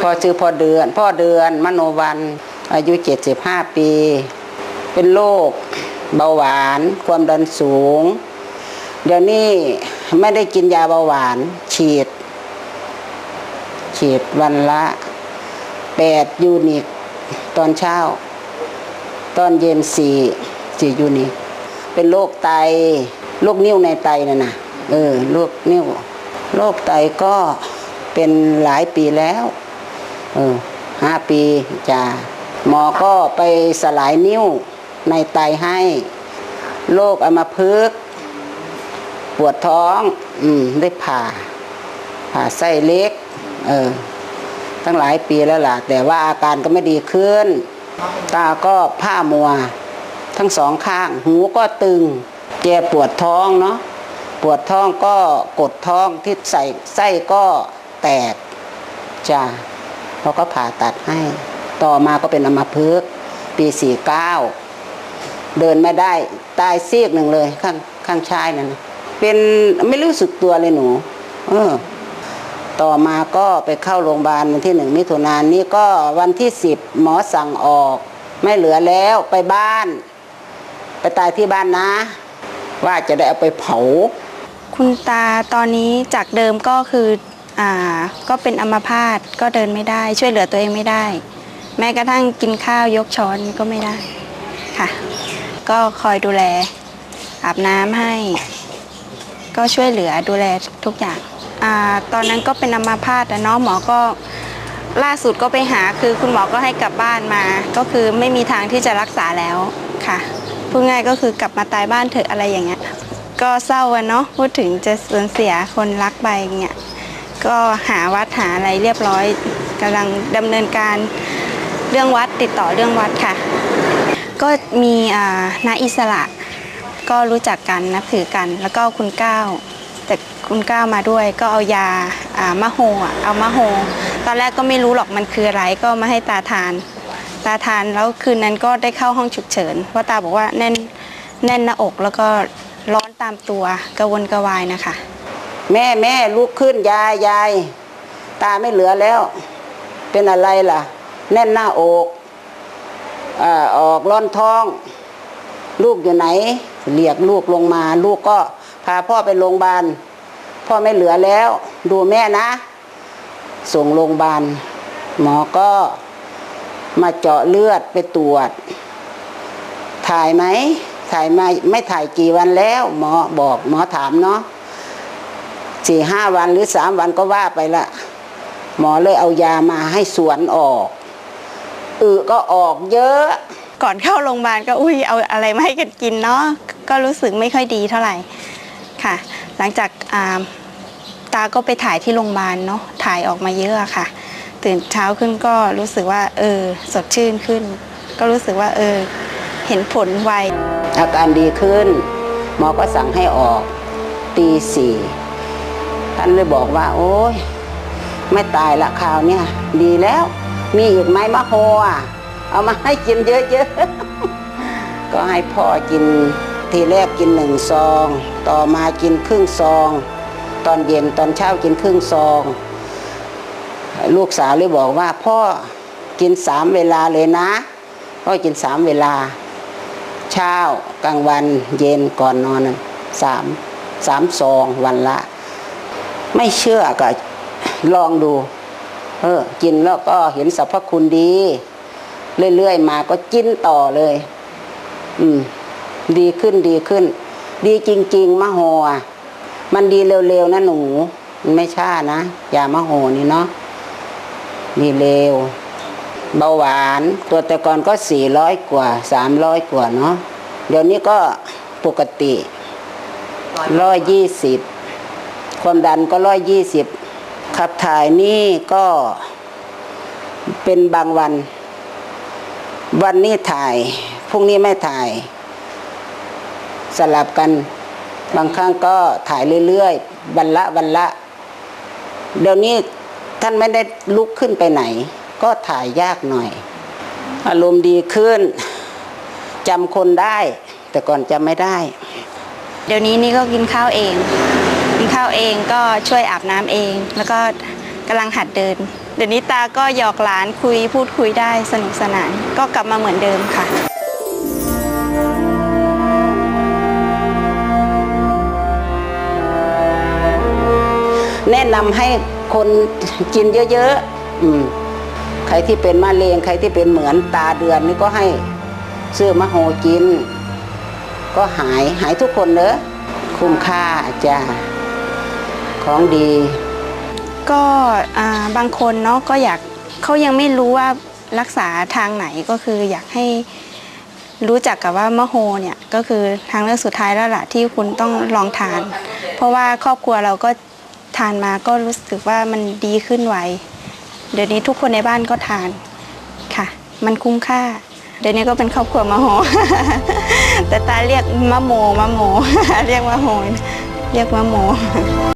พ่อชื่อพ่อเดือน พ่อเดือนมโนวันอายุ 75 ปี เป็นโรคเบาหวาน ความดันสูง เดี๋ยวนี้ไม่ได้กินยาเบาหวาน ฉีด ฉีดวันละ 8 ยูนิตตอนเช้า ตอนเย็นสี่สี่ยูนิตเป็นโรคไตโรคนิ่วในไตน่ะนะเออโรคนิ่วโรคไตก็เป็นหลายปีแล้ว เออห้าปีจ้าหมอก็ไปสลายนิ้วในไตให้โรคอัมพฤกปวดท้อง อืม ได้ผ่า ผ่าไส้เล็ก เออ ตั้งหลายปีแล้วล่ะ แต่ว่าอาการก็ไม่ดีขึ้น ตาก็ผ้ามัว ทั้งสองข้าง หูก็ตึงแกปวดท้องเนาะ ปวดท้องก็กดท้องที่ใส่ไส้ก็แตกจ้า เขาก็ผ่าตัดให้ ต่อมาก็เป็นอัมพฤกษ์ปีสี่เก้าเดินไม่ได้ตายซีกหนึ่งเลยข้างข้างชายนั่นเป็นไม่รู้สึกตัวเลยหนู เออ ต่อมาก็ไปเข้าโรงพยาบาลวันที่หนึ่งมิถุนายนนี้ก็วันที่สิบหมอสั่งออก ไม่เหลือแล้วไปบ้าน ไปตายที่บ้านนะ ว่าจะได้เอาไปเผา คุณตาตอนนี้จากเดิมก็คือ อ่าก็เป็นอัมพาตก็เดินไม่ได้ ช่วยเหลือตัวเองไม่ได้ แม้กระทั่งกินข้าวยกช้อนก็ไม่ได้ค่ะ ก็คอยดูแล อาบน้ำให้ ก็ช่วยเหลือดูแลทุกอย่างอาตอนนั้นก็เป็นอัมพาตแต่น้องหมอก็ล่าสุดก็ไปหาคือคุณหมอก็ให้กลับบ้านมา ก็คือไม่มีทางที่จะรักษาแล้วค่ะพูดง่ายก็คือกลับมาตายบ้านเถอะอะไรอย่างเงี้ยก็เศร้าอะเนาะพูดถึงจะสูญเสียคนรักไปเงี้ย ก็หาวัดหาอะไรเรียบร้อยกำลังดำเนินการเรื่องวัดติดต่อเรื่องวัดค่ะ ก็มีอ่านาอิสระ ก็รู้จักกันนับถือกัน แล้วก็คุณก้าวแต่คุณก้าวมาด้วยก็เอายาอ่ามะโฮเอามะโฮตอนแรกก็ไม่รู้หรอกมันคืออะไรก็มาให้ตาทาน ตาทานแล้วคืนนั้นก็ได้เข้าห้องฉุกเฉินเพราะตาบอกว่าแน่นแน่นหน้าอกแล้วก็ร้อนตามตัวกระวนกระวายนะคะ แม่แม่ลุกขึ้นยายยาย ตาไม่เหลือแล้ว เป็นอะไรล่ะ แน่นหน้าอกอ่ออกร้อนท้อง ลูกอยู่ไหน เรียกลูกลงมา ลูกก็พาพ่อไปโรงพยาบาล พ่อไม่เหลือแล้ว ดูแม่นะ ส่งโรงพยาบาล หมอก็มาเจาะเลือดไปตรวจ ถ่ายไหม ถ่ายมาไม่ถ่ายกี่วันแล้ว หมอบอกหมอถามเนาะ สี่ห้าวันหรือสามวันก็ว่าไปละ หมอเลยเอายามาให้สวนออกอึก็ออกเยอะ ก่อนเข้าโรงพยาบาลก็อุ้ยเอาอะไรมาให้กันกินเนาะก็รู้สึกไม่ค่อยดีเท่าไหร่ค่ะ หลังจากอ่าตาก็ไปถ่ายที่โรงพยาบาลเนาะถ่ายออกมาเยอะอะค่ะ ตื่นเช้าขึ้นก็รู้สึกว่า เออ สดชื่นขึ้น ก็รู้สึกว่า เออ เห็นผลไวอาการดีขึ้น หมอก็สั่งให้ออกตีสี่ ท่านเลยบอกว่า โอ้ยไม่ตายละคราวเนี่ย ดีแล้ว มีอีกไหมมะโฮอะเอามาให้กินเยอะๆ ก็ให้พ่อกินทีแรกกินหนึ่งซอง ต่อมากินครึ่งซอง ตอนเย็นตอนเช้ากินครึ่งซอง ลูกสาวเลยบอกว่า พ่อกินสามเวลาเลยนะ พ่อกินสามเวลา เช้ากลางวันเย็นก่อนนอนสามสามซองวันละ ไม่เชื่อก็ลองดู เออ กินแล้วก็เห็นสรรพคุณดี เรื่อยๆมาก็กินต่อเลย อืม ดีขึ้นดีขึ้น ดีจริง ๆ มะโหอะมันดีเร็วๆนะหนูมันไม่ช้านะยามะโหนี่เนาะดีเร็ว เบาหวาน ตัวแต่ก่อนก็สี่ร้อยกว่าสามร้อยกว่าเนาะเดี๋ยวนี้ก็ปกติร้อยยี่สิบ ความดันก็ร้อยยี่สิบขับถ่ายนี่ก็เป็นบางวัน วันนี้ถ่ายพรุ่งนี้ไม่ถ่าย สลับกัน บางครั้งก็ถ่ายเรื่อยๆวันละวันละ เดี๋ยวนี้ท่านไม่ได้ลุกขึ้นไปไหน ก็ถ่ายยากหน่อย อารมณ์ดีขึ้นจำคนได้ แต่ก่อนจำไม่ได้ เดี๋ยวนี้นี่ก็กินข้าวเอง กินข้าวเองก็ช่วยอาบน้ำเอง แล้วก็กำลังหัดเดิน เดี๋ยวนี้ตาก็หยอกหลานคุยพูดคุยได้สนุกสนาน ก็กลับมาเหมือนเดิมค่ะแนะนำให้คนกินเยอะๆอืมใครที่เป็นมะเร็งใครที่เป็นเหมือนตาเดือนนี่ก็ให้ซื้อมะโหกิน ก็หายหายทุกคนเนอะคุ้มค่าจ้า ของดี ก็บางคนเนาะก็อยากเขายังไม่รู้ว่ารักษาทางไหนก็คืออยากให้รู้จักกับว่ามะโฮเนี่ยก็คือทางเลือกสุดท้ายแล้วล่ะที่คุณต้องลองทาน เพราะว่าครอบครัวเราก็ทานมาก็รู้สึกว่ามันดีขึ้นไวเดี๋ยวนี้ทุกคนในบ้านก็ทานค่ะ มันคุ้มค่า เดี๋ยวนี้ก็เป็นครอบครัวมะโฮแต่ตาเรียกมะโมมะโม เรียกมะโฮเรียกมะโม